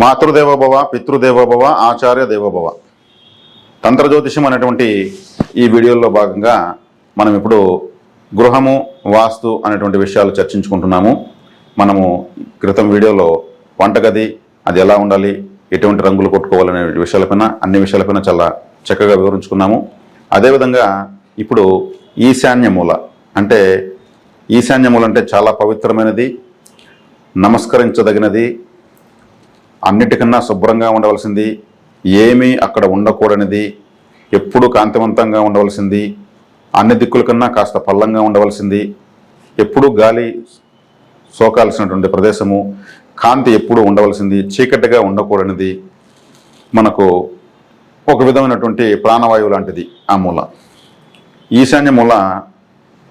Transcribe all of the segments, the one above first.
మాతృదేవోభవ పితృదేవోభవ ఆచార్య దేవోభవ తంత్రజ్యోతిషం అనేటువంటి ఈ వీడియోలో భాగంగా మనం ఇప్పుడు గృహము వాస్తు అనేటువంటి విషయాలు చర్చించుకుంటున్నాము. మనము క్రితం వీడియోలో వంటగది అది ఎలా ఉండాలి ఎటువంటి రంగులు కొట్టుకోవాలనే విషయాలపైన అన్ని విషయాలపైన చాలా చక్కగా వివరించుకున్నాము. అదేవిధంగా ఇప్పుడు ఈశాన్య మూల అంటే ఈశాన్య మూల అంటే చాలా పవిత్రమైనది నమస్కరించదగినది అన్నిటికన్నా శుభ్రంగా ఉండవలసింది. ఏమీ అక్కడ ఉండకూడనిది. ఎప్పుడూ కాంతివంతంగా ఉండవలసింది. అన్ని దిక్కుల కన్నా కాస్త పల్లంగా ఉండవలసింది. ఎప్పుడూ గాలి సోకాల్సినటువంటి ప్రదేశము. కాంతి ఎప్పుడూ ఉండవలసింది. చీకటిగా ఉండకూడనిది. మనకు ఒక విధమైనటువంటి ప్రాణవాయువు లాంటిది ఆ మూల. ఈశాన్య మూల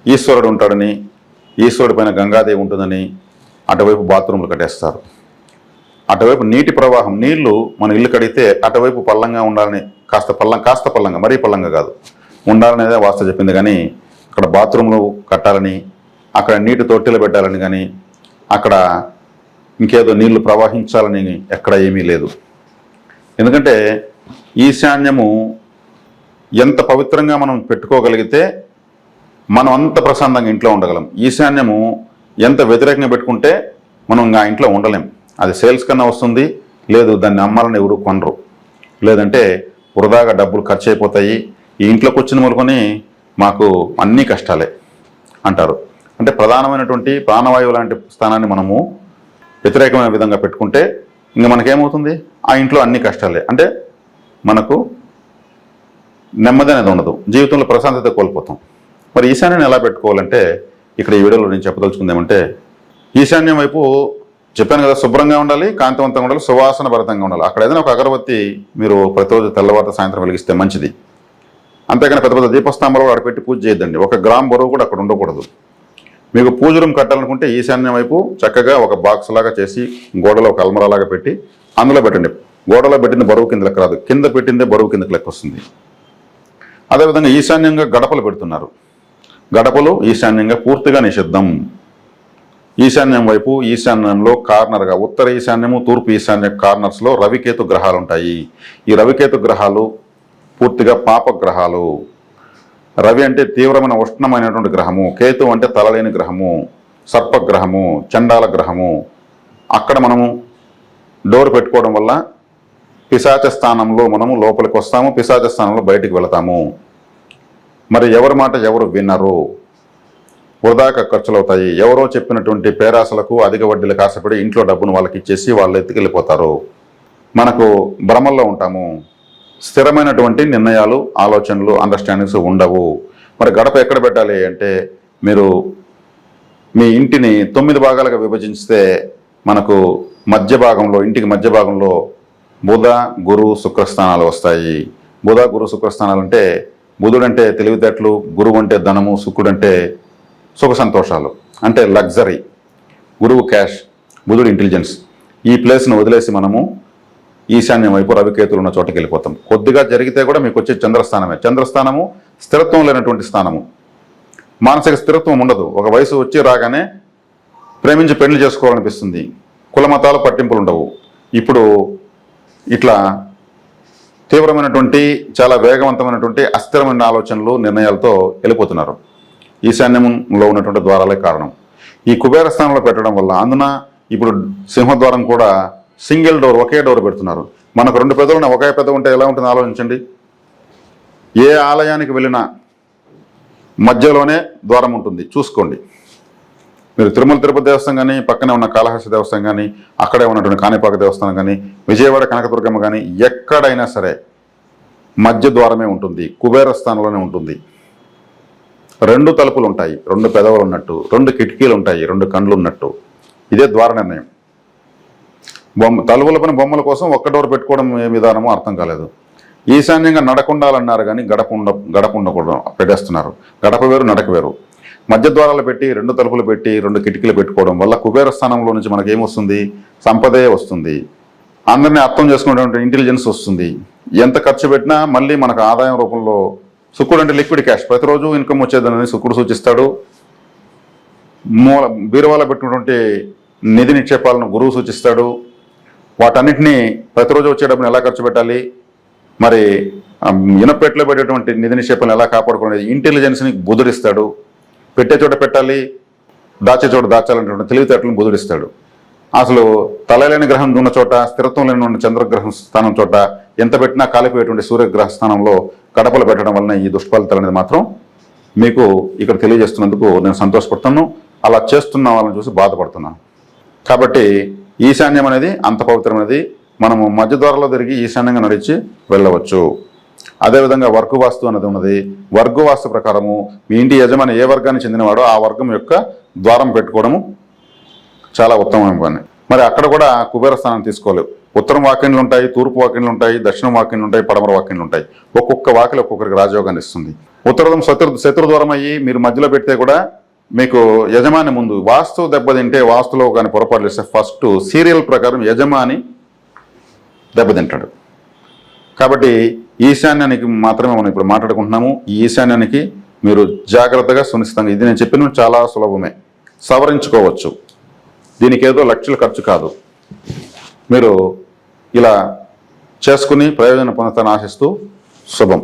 ఈశ్వరుడు ఉంటాడని ఈశ్వరుడి పైన గంగాదేవి ఉంటుందని అటువైపు బాత్రూములు కట్టేస్తారు. అటువైపు నీటి ప్రవాహం నీళ్ళు మన ఇల్లు కడిగితే అటువైపు పల్లంగా ఉండాలని కాస్త పల్లం కాస్త పల్లంగా మరీ పల్లంగా కాదు. ఉండాలనేదే వాస్త చెప్పింది. కానీ అక్కడ బాత్రూంలు కట్టాలని అక్కడ నీటి తొట్టెలు పెట్టాలని కానీ అక్కడ ఇంకేదో నీళ్ళు ప్రవహించాలని ఎక్కడ ఏమీ లేదు. ఎందుకంటే ఈశాన్యము ఎంత పవిత్రంగా మనం పెట్టుకోగలిగితే మనం అంత ప్రశాంతంగా ఇంట్లో ఉండగలం. ఈశాన్యము ఎంత వ్యతిరేకంగా పెట్టుకుంటే మనం ఆ ఇంట్లో ఉండలేం. అది సేల్స్ కన్నా వస్తుంది లేదు దాన్ని అమ్మాలని ఎవరు కొనరు. లేదంటే వృధాగా డబ్బులు ఖర్చు అయిపోతాయి ఈ ఇంట్లోకి వచ్చిన మొదలుకొని మాకు అన్నీ కష్టాలే అంటారు. అంటే ప్రధానమైనటువంటి ప్రాణవాయువు లాంటి స్థానాన్ని మనము వ్యతిరేకమైన విధంగా పెట్టుకుంటే ఇంకా మనకేమవుతుంది? ఆ ఇంట్లో అన్ని కష్టాలే. అంటే మనకు నెమ్మది అనేది ఉండదు. జీవితంలో ప్రశాంతత కోల్పోతాం. మరి ఈశాన్యాన్ని ఎలా పెట్టుకోవాలంటే ఇక్కడ ఈ వీడియోలో నేను చెప్పదలుచుకుంది ఏమంటే ఈశాన్యం వైపు చెప్పాను కదా శుభ్రంగా ఉండాలి కాంతివంతంగా ఉండాలి సువాసన భరితంగా ఉండాలి. అక్కడ ఏదైనా ఒక అగరబత్తి మీరు ప్రతిరోజు తెల్లవారు సాయంత్రం వెలిగిస్తే మంచిది. అంతేగాని పెద్ద పెద్ద దీపస్తంభాలు కూడా అక్కడ పెట్టి పూజ చేయొద్దండి. ఒక గ్రామ్ బరువు కూడా అక్కడ ఉండకూడదు. మీకు పూజ రూమ్ కట్టాలనుకుంటే ఈశాన్యం వైపు చక్కగా ఒక బాక్స్ లాగా చేసి గోడలో ఒక అల్మరా లాగా పెట్టి అందులో పెట్టండి. గోడలో పెట్టింది బరువు కింద లెక్క రాదు. కింద పెట్టిందే బరువు కింద లెక్క వస్తుంది. అదేవిధంగా ఈశాన్యంగా గడపలు పెడుతున్నారు. గడపలు ఈశాన్యంగా పూర్తిగా నిషిద్ధం. ఈశాన్యం వైపు ఈశాన్యంలో కార్నర్గా ఉత్తర ఈశాన్యము తూర్పు ఈశాన్య కార్నర్స్లో రవికేతు గ్రహాలు ఉంటాయి ఈ రవికేతు గ్రహాలు పూర్తిగా పాప గ్రహాలు రవి అంటే తీవ్రమైన ఉష్ణమైనటువంటి గ్రహము కేతు అంటే తలలేని గ్రహము సర్పగ్రహము చండాల గ్రహము. అక్కడ మనము డోర్ పెట్టుకోవడం వల్ల పిశాచ స్థానంలో మనము లోపలికి వస్తాము పిశాచ స్థానంలో బయటికి వెళతాము. మరి ఎవరి మాట ఎవరు వినరు. వృధాక ఖర్చులవుతాయి. ఎవరో చెప్పినటువంటి పేరాసలకు అధిక వడ్డీలకు ఆశపడి ఇంట్లో డబ్బును వాళ్ళకి ఇచ్చేసి వాళ్ళు ఎత్తుకెళ్ళిపోతారు మనకు భ్రమల్లో ఉంటాము. స్థిరమైనటువంటి నిర్ణయాలు ఆలోచనలు అండర్స్టాండింగ్స్ ఉండవు. మరి గడప ఎక్కడ పెట్టాలి అంటే మీరు మీ ఇంటిని తొమ్మిది భాగాలుగా విభజిస్తే మనకు మధ్య భాగంలో ఇంటికి మధ్య భాగంలో బుధ గురు శుక్రస్థానాలు వస్తాయి. బుధ గురు శుక్రస్థానాలు అంటే బుధుడంటే తెలివితేటలు గురువు అంటే ధనము శుక్రుడంటే సుఖ సంతోషాలు. అంటే లగ్జరీ గురువు క్యాష్ బుధుడు ఇంటెలిజెన్స్. ఈ ప్లేస్ను వదిలేసి మనము ఈశాన్యం వైపు రవికేతులు ఉన్న చోటకి వెళ్ళిపోతాం. కొద్దిగా జరిగితే కూడా మీకు వచ్చే చంద్రస్థానమే. చంద్రస్థానము స్థిరత్వం లేనటువంటి స్థానము. మానసిక స్థిరత్వం ఉండదు. ఒక వయసు వచ్చి రాగానే ప్రేమించి పెళ్ళి చేసుకోవాలనిపిస్తుంది. కులమతాలు పట్టింపులు ఉండవు. ఇప్పుడు ఇట్లా తీవ్రమైనటువంటి చాలా వేగవంతమైనటువంటి అస్థిరమైన ఆలోచనలు నిర్ణయాలతో వెళ్ళిపోతున్నారు. ఈశాన్యంలో ఉన్నటువంటి ద్వారాలే కారణం. ఈ కుబేర స్థానంలో పెట్టడం వల్ల అందున ఇప్పుడు సింహద్వారం కూడా సింగిల్ డోర్ ఒకే డోర్ పెడుతున్నారు. మనకు రెండు పెద్దలు ఒకే పెద్ద ఉంటే ఎలా ఉంటుంది ఆలోచించండి. ఏ ఆలయానికి వెళ్ళినా మధ్యలోనే ద్వారం ఉంటుంది. చూసుకోండి. మీరు తిరుమల తిరుపతి దేవస్థానం కానీ పక్కనే ఉన్న కాళహస్తి దేవస్థానం కానీ అక్కడే ఉన్నటువంటి కాణిపాక దేవస్థానం కానీ విజయవాడ కనకదుర్గమ్మ కానీ ఎక్కడైనా సరే మధ్య ద్వారమే ఉంటుంది. కుబేర స్థానంలోనే ఉంటుంది. రెండు తలుపులు ఉంటాయి రెండు పెదవులు ఉన్నట్టు రెండు కిటికీలు ఉంటాయి రెండు కండ్లు ఉన్నట్టు ఇదే ద్వార నిర్ణయం. బొమ్మ తలుపుల పని బొమ్మల కోసం ఒక్క డోర్ పెట్టుకోవడం ఏ విధానమో అర్థం కాలేదు. ఈశాన్యంగా నడకుండాలన్నారు కానీ గడప ఉండ గడప ఉండకూడదు పెట్టేస్తున్నారు. గడప వేరు నడక వేరు. మధ్య ద్వారాలు పెట్టి రెండు తలుపులు పెట్టి రెండు కిటికీలు పెట్టుకోవడం వల్ల కుబేర స్థానంలో నుంచి మనకి ఏమొస్తుంది సంపదే వస్తుంది. అందరినీ అర్థం చేసుకునేటువంటి ఇంటెలిజెన్స్ వస్తుంది. ఎంత ఖర్చు పెట్టినా మళ్ళీ మనకు ఆదాయం రూపంలో శుక్రుడు అంటే లిక్విడ్ క్యాష్ ప్రతిరోజు ఇన్కమ్ వచ్చేదని శుక్రుడు సూచిస్తాడు. మూల బీరువాలో పెట్టినటువంటి నిధి నిక్షేపాలను గురువు సూచిస్తాడు. వాటన్నిటినీ ప్రతిరోజు వచ్చేటప్పుడు ఎలా ఖర్చు పెట్టాలి? మరి ఇనపెట్లో పెట్టేటువంటి నిధి నిక్షేపాలను ఎలా కాపాడుకునేది ఇంటెలిజెన్స్ని బుధుడిస్తాడు. పెట్టే చోట పెట్టాలి దాచే చోట దాచాలనేటువంటి తెలివితేటలను బుధుడిస్తాడు. అసలు తలలేని గ్రహం ఉన్న చోట స్థిరత్వం లేని ఉన్న చంద్రగ్రహం స్థానం చోట ఎంత పెట్టినా కాలిపోయేటువంటి సూర్యగ్రహ స్థానంలో కడపలు పెట్టడం వలన ఈ దుష్ఫలితాలు అనేది మాత్రం మీకు ఇక్కడ తెలియజేస్తున్నందుకు నేను సంతోషపడుతున్నాను. అలా చేస్తున్న వాళ్ళని చూసి బాధపడుతున్నాను. కాబట్టి ఈశాన్యం అనేది అంత పవిత్రమైనది మనము మధ్య ద్వారంలో తిరిగి ఈశాన్యంగా నడిచి వెళ్ళవచ్చు. అదేవిధంగా వర్గవాస్తు అనేది ఉన్నది. వర్గవాస్తు ప్రకారము మీ ఇంటి యజమాని ఏ వర్గానికి చెందినవాడో ఆ వర్గం యొక్క ద్వారం పెట్టుకోవడము చాలా ఉత్తమమైన పని. మరి అక్కడ కూడా కుబేర స్థానం తీసుకోలేవు. ఉత్తరం వాకిన్లు ఉంటాయి తూర్పు వాకిన్లు ఉంటాయి దక్షిణం వాకిన్లు ఉంటాయి పడమర వాకిన్లు ఉంటాయి. ఒక్కొక్క వాకిలు ఒక్కొక్కరికి రాజయోగాన్ని ఇస్తుంది. ఉత్తరం శత్రు శత్రుదూరం అయ్యి మీరు మధ్యలో పెడితే కూడా మీకు యజమాని ముందు వాస్తు దెబ్బతింటే వాస్తులో కానీ పొరపాటు చేస్తే ఫస్ట్ సీరియల్ ప్రకారం యజమాని దెబ్బతింటాడు కాబట్టి ఈశాన్యానికి మాత్రమే మనం ఇప్పుడు మాట్లాడుకుంటున్నాము. ఈ ఈశాన్యానికి మీరు జాగ్రత్తగా సునిశ్చితంగా ఇది నేను చెప్పిన చాలా సులభమే. సవరించుకోవచ్చు. దీనికి ఏదో లక్షల ఖర్చు కాదు. మీరు ఇలా చేసుకుని ప్రయోజనం పొందుతాను ఆశిస్తూ శుభం.